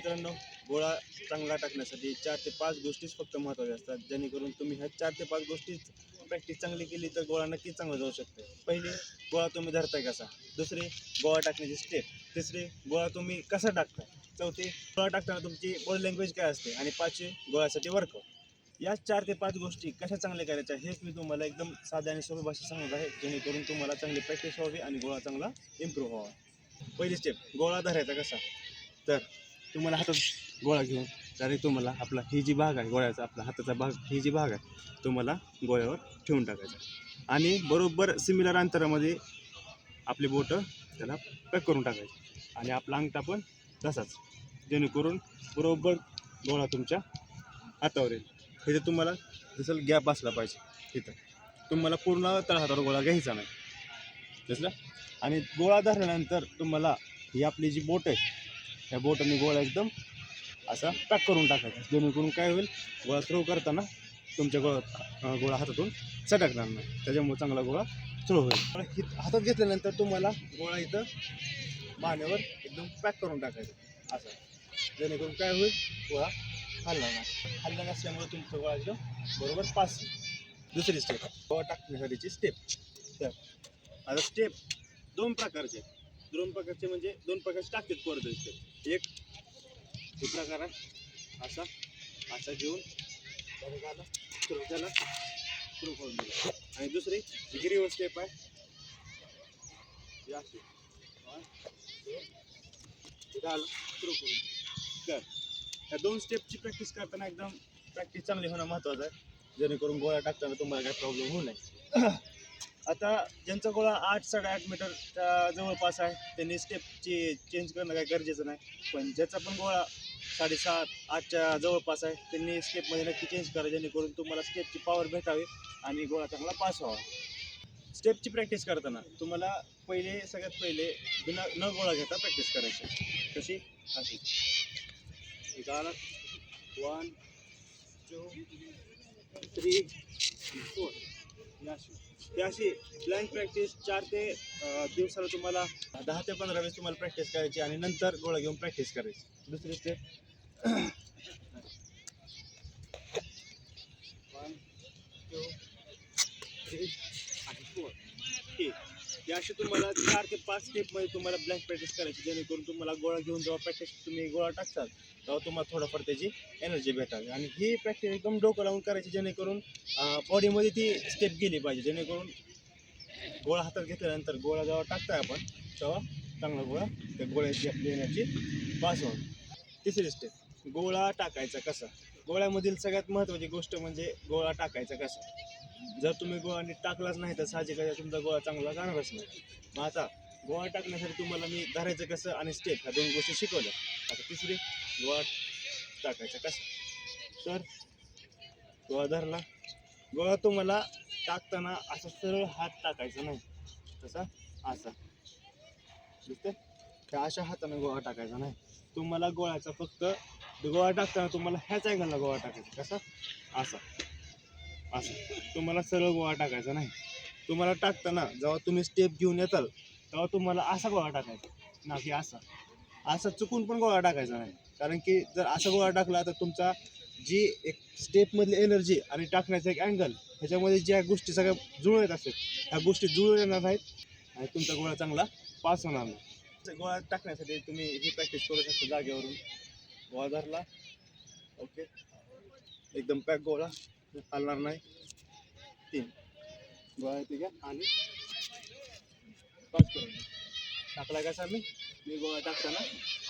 मित्रांनो गोळा चांगला टाकण्यासाठी चार ते पाच गोष्टीच फक्त महत्त्वाच्या असतात. जेणेकरून तुम्ही ह्या चार ते पाच गोष्टीच प्रॅक्टिस चांगली केली तर गोळा नक्कीच चांगला जाऊ शकते. पहिली गोळा तुम्ही धरताय कसा? दुसरी गोळा टाकण्याची स्टेप तिसरी गोळा तुम्ही कसा टाकता? चौथी गोळा टाकताना तुमची बॉडी लँग्वेज काय असते? आणि पाचवी गोळ्यासाठी वर्कआउट या चार ते पाच गोष्टी कशा चांगल्या करायच्या हेच मी तुम्हाला एकदम साध्या आणि सोपी भाषेत सांगत आहे. जेणेकरून तुम्हाला चांगली प्रॅक्टिस व्हावी आणि गोळा चांगला इम्प्रूव्ह व्हावा. पहिली स्टेप गोळा धरायचा कसा? तर तुम्हाला हातात गोळा घेऊन डायरेक्ट तुम्हाला आपला ही जी भाग आहे गोळ्याचा आपला हाताचा भाग ही जी भाग आहे तुम्हाला गोळ्यावर ठेवून टाकायचा आणि बरोबर सिमिलर अंतरामध्ये आपली बोटं त्याला पॅक करून टाकायची. आणि आपला अंगठा पण तसाच जेणेकरून बरोबर गोळा तुमच्या हातावर येईल. इथे तुम्हाला जसं गॅप असला पाहिजे इथं. तुम्हाला पूर्ण तळहातावर गोळा घ्यायचा नाही. दिसला? आणि गोळा धरल्यानंतर तुम्हाला ही आपली जी बोट आहे ह्या बोटाने गोळा एकदम असा पॅक करून टाकायचा. जेणेकरून काय होईल गोळा थ्रो करताना तुमच्या गोळा गोळा हातातून सटकणार नाही. त्याच्यामुळे चांगला गोळा थ्रो होईल. पण हि- हातात घेतल्यानंतर तुम्हाला गोळा इथं मानेवर एकदम पॅक करून टाकायचा. असं. जेणेकरून काय होईल गोळा हल्ला नाही. हल्ला नसल्यामुळे तुमचं गोळा एकदम बरोबर पास दुसरी स्टेप गोळा टाकण्यासाठीची स्टेप तर आता स्टेप दोन प्रकारचे दोन प्रकारचे म्हणजे दोन प्रकारचे टाकतात परत स्टेप एक कुठला प्रकार आहे असा. असा घेऊन त्याला सुरू त्याला करून दिला आणि दुसरी गिरीवर स्टेप आहे. अशी. आलं सुरू करून कर या दोन स्टेपची प्रॅक्टिस करताना एकदम प्रॅक्टिस चांगली होणं महत्त्वाचं आहे. जेणेकरून गोळ्या टाकताना तुम्हाला काही प्रॉब्लेम होऊ नये. आता ज्यांचा गोळा आठ साडेआठ मीटरच्या जवळपास आहे त्यांनी स्टेपची चेंज करणं काही गरजेचं नाही. पण ज्याचा पण गोळा साडेसात आठच्या जवळपास आहे त्यांनी स्टेपमध्ये नक्की चेंज करा जेणेकरून तुम्हाला स्टेपची पॉवर भेटावी आणि गोळा चांगला पास व्हावा. स्टेपची प्रॅक्टिस करताना तुम्हाला पहिले सगळ्यात पहिले बिना न गोळा घेता प्रॅक्टिस करायची कशी? अशी. इथं आला. वन टू थ्री फोर अशी ही अशी ब्लँक प्रॅक्टिस चार ते दिवसाला तुम्हाला दहा ते पंधरा वेळेस तुम्हाला प्रॅक्टिस करायची आणि नंतर गोळा घेऊन प्रॅक्टिस करायची. दुसरी स्टेप वन टू थ्री आणि फोर ठीक. ही अशी तुम्हाला चार ते पाच स्टेपमध्ये तुम्हाला ब्लँक प्रॅक्टिस करायची जेणेकरून तुम्हाला गोळा घेऊन जेव्हा प्रॅक्टिस तुम्ही गोळा टाकसाल तेव्हा तुम्हाला थोडंफार त्याची एनर्जी भेटावी आणि ही प्रॅक्टिस एकदम डोकं लावून करायची जेणेकरून बॉडीमध्ये ती स्टेप गेली पाहिजे. जेणेकरून गोळा हातात घेतल्यानंतर गोळा जेव्हा टाकताय आपण तेव्हा चांगला गोळा त्या गोळ्याची आपली एनर्जी पास होईल. तिसरी स्टेप गोळा टाकायचा कसा? गोळ्यामधील सगळ्यात महत्त्वाची गोष्ट म्हणजे गोळा टाकायचा कसा? जर तुम्ही गोळा नीट टाकलाच नाही तर साहजिक तुमचा गोळा चांगला जाणारच नाही. मग आता गोळा टाकण्यासाठी तुम्हाला मी धरायचं कसं आणि स्टेप ह्या दोन गोष्टी शिकवल्या. आता तिसरी गोळा टाकायचा कसं? तर गोळा धरला. गोळा तुम्हाला टाकताना असा सरळ हात टाकायचा नाही. तसा असा. दिसते त्या अशा हाताने गोळा टाकायचा नाही. तुम्हाला गोळ्याचा फक्त गोळा टाकताना तुम्हाला ह्याच अँगलला गोळा टाकायचा. कसा? असा. असं. तुम्हाला सरळ गोळा टाकायचा नाही. तुम्हाला टाकताना जेव्हा तुम्ही स्टेप घेऊन येताल तेव्हा तुम्हाला असा गोळा टाकायचा. ना की असा. असा चुकून पण गोळा टाकायचा नाही. कारण की जर असा गोळा टाकला तर तुमचा जी एक स्टेपमधली एनर्जी आणि टाकण्याचा एक अँगल ह्याच्यामध्ये ज्या गोष्टी सगळ्या जुळून येत असतात ह्या गोष्टी जुळून येणार नाहीत आणि तुमचा गोळा चांगला पास होणार नाही. गोळा टाकण्यासाठी तुम्ही ही प्रॅक्टिस करू शकता जागेवरून. गोळा धरला. ओके एकदम पॅक गोळा. हलणार नाही. तीन. गोळा येते का आणि पाच करून टाकला कसा मी? मी गोळा टाकताना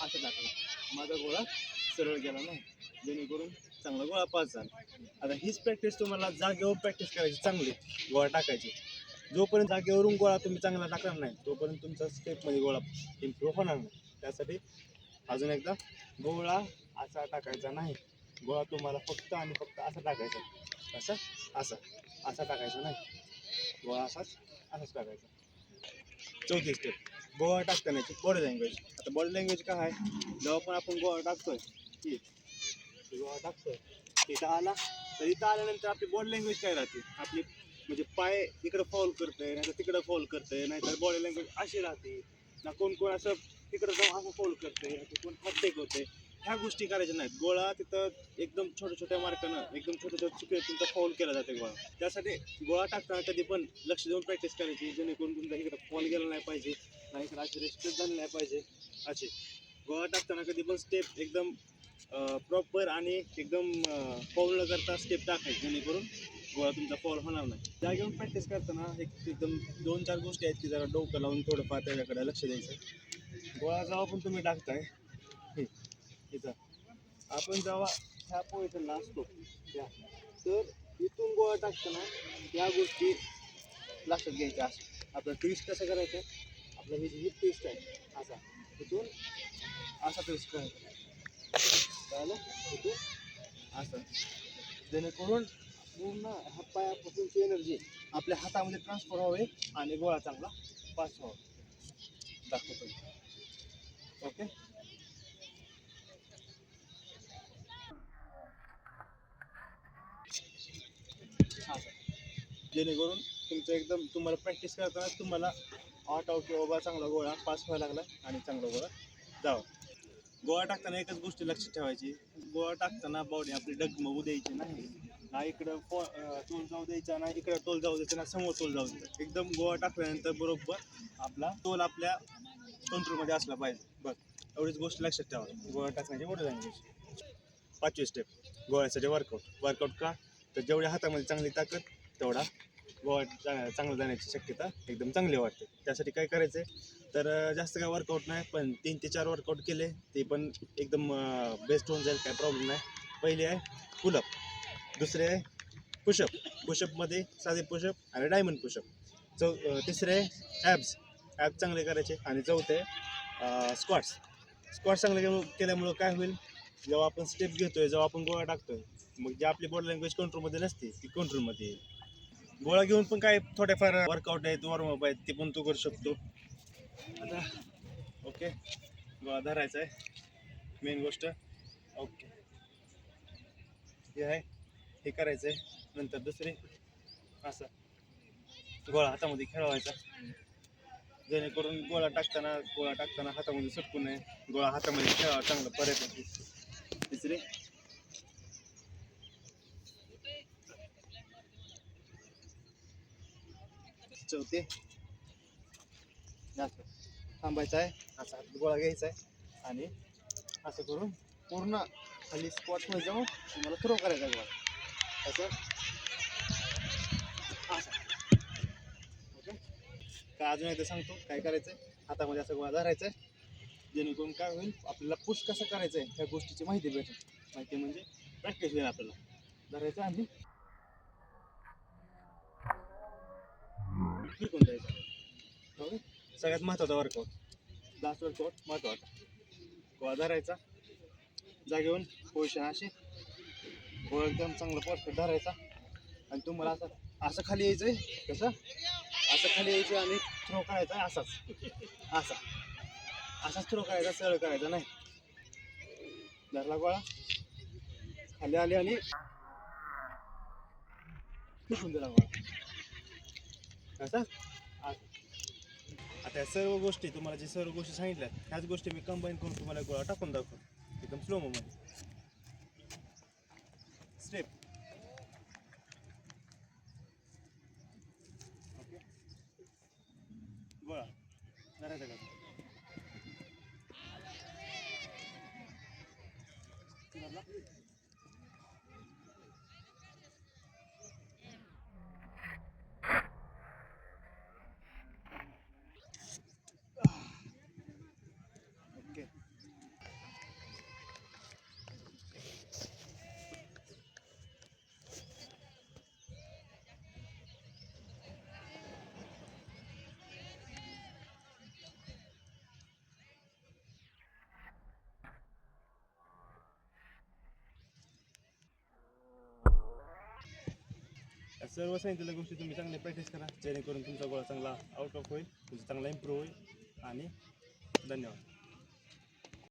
असं टाकला. माझा गोळा सरळ गेला नाही. जेणेकरून चांगला गोळा पास झाला. आता हीच प्रॅक्टिस तुम्हाला जागेवर प्रॅक्टिस करायची चांगली. गोळा टाकायची. जोपर्यंत जागेवरून गोळा तुम्ही चांगला टाकणार नाही तोपर्यंत तुमचा स्टेपमध्ये गोळा इम्प्रूव्ह होणार नाही. त्यासाठी अजून एकदा गोळा असा टाकायचा नाही. गोळा तुम्हाला फक्त आणि फक्त असा टाकायचा. असं? असं. असा टाकायचं नाही. गोळा असाच? असाच टाकायचा. चौथी स्टेप गोळा टाकतानाची बॉडी लँग्वेज आता बॉडी लँग्वेज काय आहे? जेव्हा पण आपण गोळा टाकतोय की गोळा टाकतोय तिथं आला तर इथं आल्यानंतर आपली बॉडी लँग्वेज काय राहते? आपली म्हणजे पाय इकडं फॉल करतंय नाही तर तिकडं फॉल करतंय नाही तर बॉडी लँग्वेज अशी राहते. ना कोण कोण असं तिकडं जाऊन असं फॉल करतंय कोण हात टेक होते ह्या गोष्टी करायच्या नाहीत. गोळा तिथं एकदम छोट्या छोट्या मार्कानं एकदम छोट्या छोट्या चुकी तुमचा फॉल केला जाते गोळा. त्यासाठी गोळा टाकताना कधी पण लक्ष देऊन प्रॅक्टिस करायची जेणेकरून तुमचा इकडे फॉल गेला नाही पाहिजे नाही इकडे अशी रेस्टेड झाली नाही पाहिजे असे. गोळा टाकताना कधी पण स्टेप एकदम प्रॉपर आणि एकदम फॉल न करता स्टेप टाकायची जेणेकरून गोळा तुमचा फॉल होणार नाही. त्या घेऊन प्रॅक्टिस करताना एक एकदम दोन चार गोष्टी आहेत की जरा डोकं लावून थोडंफार त्याच्याकडे लक्ष द्यायचं. गोळा जेव्हा पण तुम्ही टाकताय हे, इथं. आपण जेव्हा ह्या पोझिशनला असतो त्या तर इथून गोळा टाकताना या गोष्टी लक्षात घ्यायच्या. असं आपलं ट्विस्ट कसं करायचं? आपलं हे ही ट्विस्ट आहे असा. इथून असा ट्विस्ट करायचा. कळलं? इथून असं. जेणेकरून पूर्ण हात पायापासूनची एनर्जी आपल्या हातामध्ये ट्रान्सफर व्हावे आणि गोळा चांगला पास व्हावा. दाखवतो ओके जेणेकरून तुमचं एकदम तुम्हाला प्रॅक्टिस करताना तुम्हाला आठ आव किंवा बा चांगला गोळा पास व्हायला लागला आणि चांगला गोळा जावा. गोळा टाकताना एकच गोष्टी लक्षात ठेवायची. गोळा टाकताना बॉडी आपली डगमगू द्यायची नाही. ना इकडं फो अं, तोल जाऊ द्यायचा ना इकडं तोल जाऊ द्यायचा ना समोर तोल जाऊ द्यायचा. एकदम गोळा टाकल्यानंतर बरोबर आपला तोल आपल्या कंट्रोलमध्ये असला पाहिजे. बघ एवढीच गोष्ट लक्षात ठेवा. गोळा टाकण्याची मोठं जाण्याची पाचवी स्टेप गोळ्यासाठी वर्कआउट वर्कआउट का? तर जेवढ्या हातामध्ये चांगली ताकद तेवढा गोळा चांगलं जाण्याची शक्यता एकदम चांगली वाटते. त्यासाठी काय करायचं आहे तर जास्त काय वर्कआउट नाही पण तीन ते चार वर्कआउट केले ते पण एकदम बेस्ट होऊन जाईल काय प्रॉब्लेम नाही. पहिले आहे पुलअप दुसरे आहे पुशअप पुशअपमध्ये साधे पुशअप आणि डायमंड पुशअप चौ तिसरे आहे ॲब्स ॲब चांगले करायचे आणि चौथे स्क्वॉट्स स्क्वॉट्स चांगले केल्यामुळं- केल्यामुळं काय होईल? जेव्हा आपण स्टेप घेतोय जेव्हा आपण गोळा टाकतोय मग जे आपली बॉडी लँग्वेज कंट्रोलमध्ये नसते ती कंट्रोलमध्ये येईल. गोळा घेऊन पण काय थोड्याफार वर्कआउट आहेत वॉर्मअप आहेत ते पण तू करू शकतो. आता ओके गोळा धरायचा आहे. मेन गोष्ट. ओके हे आहे. हे करायचं आहे. नंतर दुसरे. असं. गोळा हातामध्ये खेळवायचा. जेणेकरून गोळा टाकताना गोळा टाकताना हातामध्ये सुटकू नये. गोळा हातामध्ये खेळावा चांगला पर्यटन तिसरे. चौथे असं थांबायचं आहे. असा हात गोळा घ्यायचा आहे. आणि असं करून पूर्ण खाली स्पॉटमध्ये जाऊन तुम्हाला थ्रो करायचा आहे गोळा. असं. असं. ओके. काय अजून एकदा सांगतो. काय करायचं आहे हातामध्ये असं गोळा धरायचा आहे जेणेकरून काय होईल? आपल्याला पुश कसं करायचं आहे ह्या गोष्टीची माहिती भेटेल. माहिती म्हणजे प्रॅक्टिस होईल आपल्याला. धरायचं आणि फेकून द्यायचा हो ओके सगळ्यात महत्त्वाचा वर्कआउट लास्ट वर्कआउट महत्त्वाचा गोळा धरायचा. जागेवरून पोझिशन अशी. गोळा एकदम चांगलं परफेक्ट धरायचा. आणि तुम्हाला असं असं खाली यायचं आहे कसं? असं खाली यायचं आणि थ्रो करायचा आहे असाच. असा. असाच थ्रो करायचा सरळ करायचा नाही. धरला गोळा. खाली आले आणि फेकून दिला गोळा. कसं आता या सर्व गोष्टी तुम्हाला जे सर्व गोष्टी सांगितल्या ह्याच गोष्टी मी कंबाईन करून तुम्हाला गोळा टाकून दाखवतो एकदम स्लो मोमेंट स्टेप ओके गोळा धरायचा का धरला? ओके या सर्व सांगितलेल्या गोष्टी तुम्ही चांगली प्रॅक्टिस करा. जेणेकरून तुमचा गोळा चांगला आउट ऑफ होईल तुमचा चांगला इम्प्रूव्ह होईल. आणि धन्यवाद.